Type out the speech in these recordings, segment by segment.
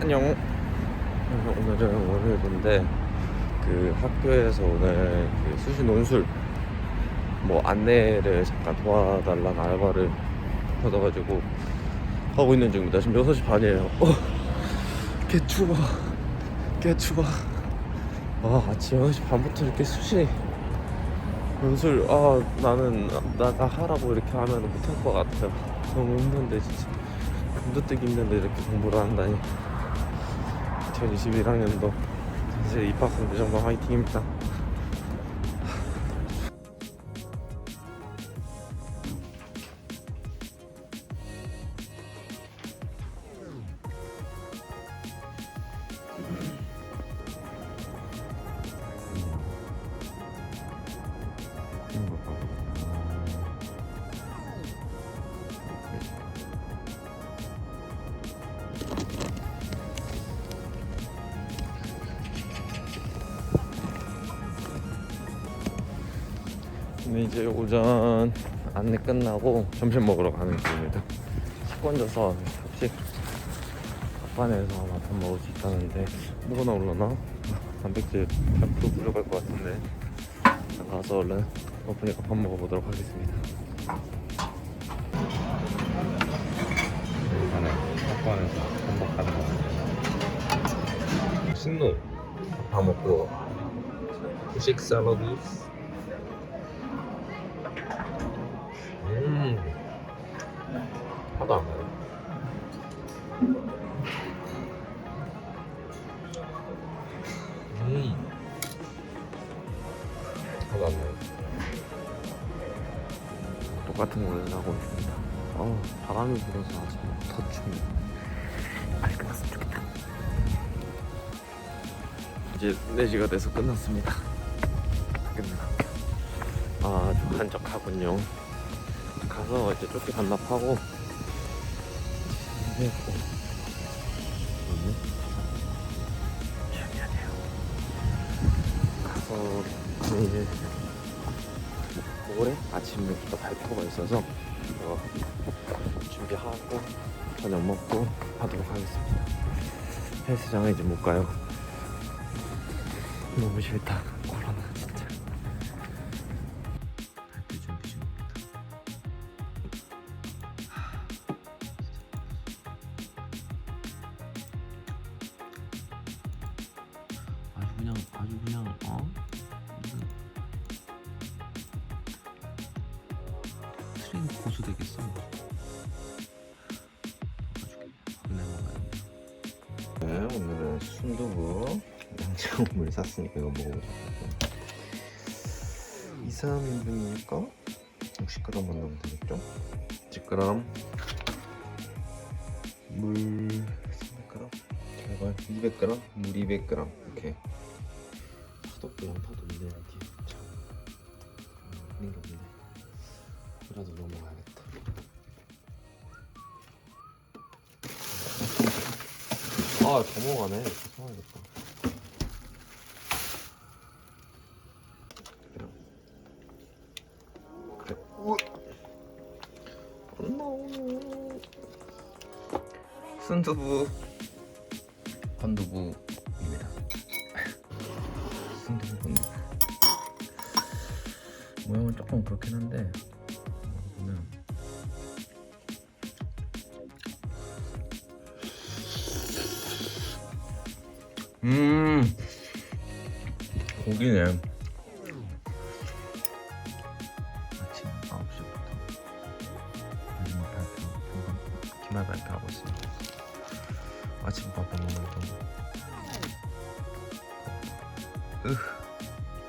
안녕. 오늘은 월요일인데 그 학교에서 오늘 그 수시 논술 뭐 안내를 잠깐 도와달라는 알바를 받아가지고 하고 있는 중입니다. 지금 6시 반이에요. 어, 개 추워. 개 추워. 아, 아침 6시 반부터 이렇게 수시 논술 아 나는 나가 하라고 이렇게 하면 못할 것 같아요. 너무 힘든데 진짜. 군도뜨기 힘든데 이렇게 공부를 한다니 2021학년도 이제 입학생 정도 화이팅입니다 근데 이제 오전 안내 끝나고 점심 먹으러 가는 중입니다. 식권 줘서 급식 앞반에서 밥 먹을 수 있다는데 뭐가 올라나? 단백질 8% 부족할 것 같은데 가서 얼른 오프니까 밥 먹어보도록 하겠습니다. 안에 앞반에서 반복하는 거 신노 밥 먹고 후식 샐러드 하나도 안 나요? 음 하나도 안 나요. 똑같은 걸 하고 있습니다. 어 바람이 불어서 아직 더 춥네. 빨리 끝났으면 좋겠다. 이제 4시가 돼서 끝났습니다. 끝나 아주 한적하군요. 가서 이제 쫓기 반납하고 이제 어. 뭐니? 미안해요. 가서 이제 모레 아침부터 발표가 있어서 이거 준비하고 저녁 먹고 하도록 하겠습니다. 헬스장에 이제 못 가요. 너무 싫다. 트레이닝 고수 되겠어. 네 오늘은 순두부 양념을 샀으니까 이거 먹어보자. 2, 3인분이니까 60g만 넣으면 되겠죠? 10g 물 300g 결과 200g 물 200g 이렇게 파도 양파도 있네 여기. 참. 음, 있는 게 없네 이라도 넘어가야겠다. 아 넘어가네. 사야겠다. 그래. 우와. 안 나오네 순두부. 건두부입니다. 순두부 건두부. 모양은 조금 그렇긴 한데 음 고기네 아침 9시부터 마지막 발표 기말 발표하고 있습니다 아침밥을 먹어도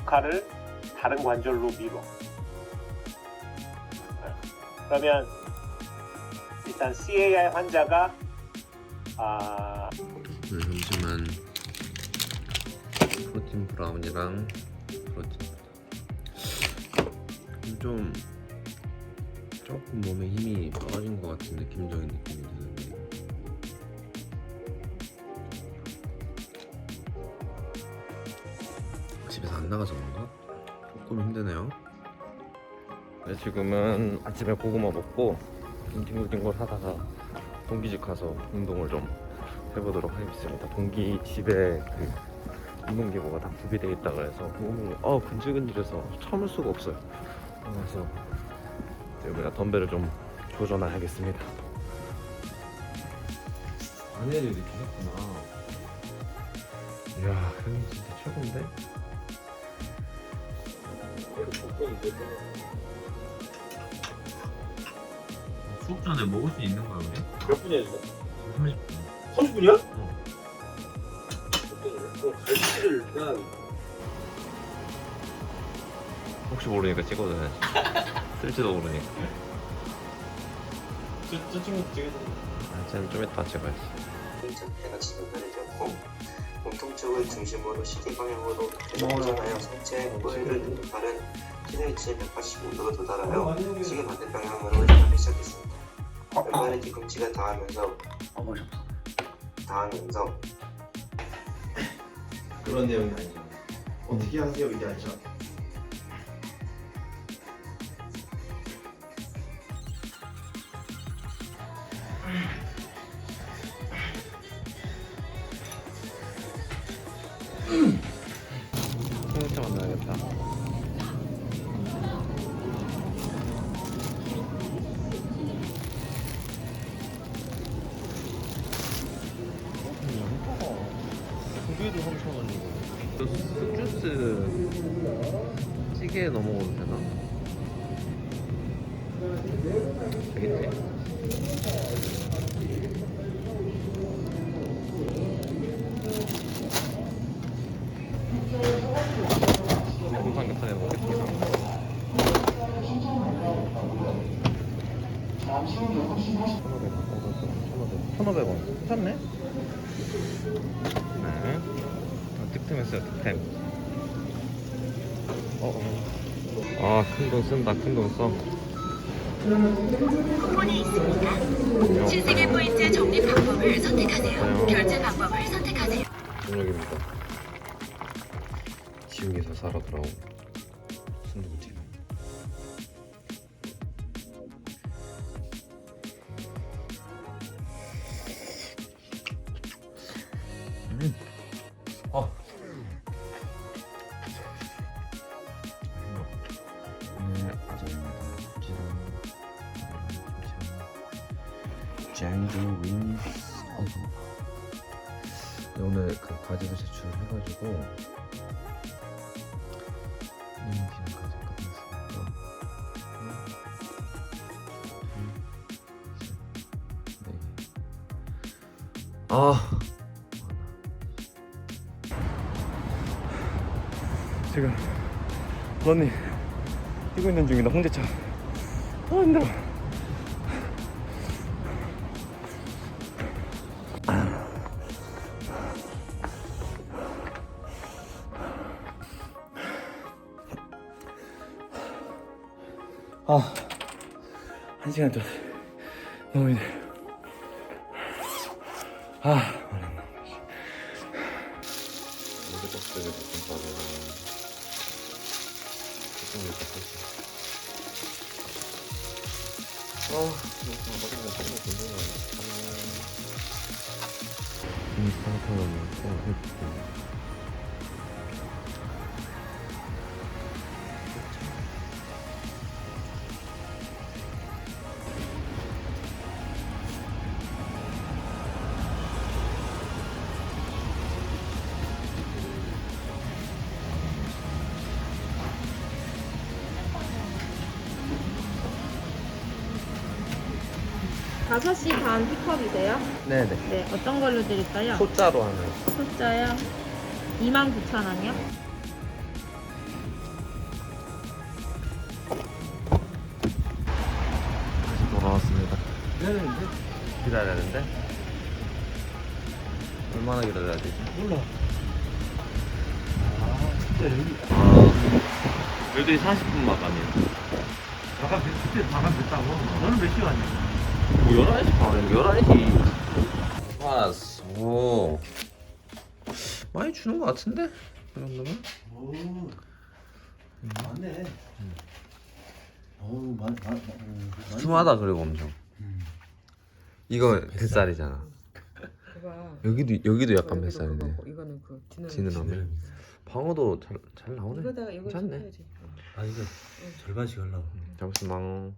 역할을 다른 관절로. 네. 그러면 일단 CAI 환자가 아, 프로틴 브라운이랑 좀 조금 몸에 힘이 떨어진 것 같은 느낌적인 느낌이 드는데 집에서 안 나가서 그런가? 조금 힘드네요 네, 지금은 아침에 고구마 먹고 뒹굴뒹굴 하다가 동기 집 가서 운동을 좀 해보도록 하겠습니다. 동기 집에 그 운동기구가 다 구비되어 있다 그래서 몸이 어 근질근질해서 참을 수가 없어요. 그래서 여기다 덤벨을 좀 조전해야겠습니다. 안에를 이렇게 했구나. 이야, 형이 진짜 최고인데? 수업 전에 먹을 수 있는 거야, 우리? 몇 분이야 이거? 30분. 30분이야? 어. 그럼 갈비를 그냥 혹시 모르니까 찍어줘야지. 쓸지도 모르니까. 저, 저 친구 찍어서 아, 쟤는 좀 이따 찍어야지. 전태가 지금까지 되었고 몸통 쪽을 중심으로 시계 방향으로 계속 회전하여 상체의 꼬리를 능동하는 최대치 185도로 도달하여 시계 반대 방향으로 회전하기 시작했습니다. 왼발의 뒤꿈치가 닿으면서 닿으면서 그런 내용이 아니죠. 어떻게 하세요? 이게 아니죠 쑥주스 찌개에 넣어 먹어도 되나? 되겠지? 삼겹살 해 먹겠습니다. 천오백 원. 괜찮네? 네. 어, 득템했어요, 득템. 어, 어. 아, 큰 돈 쓴다, 큰 돈 써. 쿠폰이 있습니다. 신세계 포인트 적립 방법을 선택하세요. 결제 방법을 선택하세요. 저녁입니다. 지옥에서 살아 돌아온 순두부찌 쟁조 윈스. 네, 오늘 그 과제도 제출해가지고 음, 끝났으니까 셋, 네. 개. 아. 지금 러닝 뛰고 있는 중이다. 홍대차. 아 힘들어 아, 한 시간 전 너무 힘들. 아, 어렵나. 이거 떴어야 무슨 바로. 조금 이렇게 떴어. 아, 무슨 바로 나 너무 힘들어. 이 상태로 나 5시 반 픽업이세요? 네네. 네, 어떤 걸로 드릴까요? 소자로 하는. 소자요? 29,000원이요? 다시 돌아왔습니다. 기다리는데? 기다려야 되는데? 얼마나 기다려야 되지? 몰라. 아, 진짜 여기. 아, 12시 40분 마감이에요. 마감 됐을 때 마감 됐다고? 너는 몇 시간이야? 뭐 11시 반에 11시. 왔어. 오. 많이 주는 것 같은데? 그 정도면? 오 맞네 어우 많이 많이 많이 푸짐하다 그리고 엄청. 음. 이거 뱃살이잖아. 여기도 여기도 약간 뱃살이네. 그거고, 이거는 그 지느러미. 지느러미. 방어도 잘 잘 나오네. 이거다가 이거 괜찮네. 아 이거 절반씩 하려고 잠시만.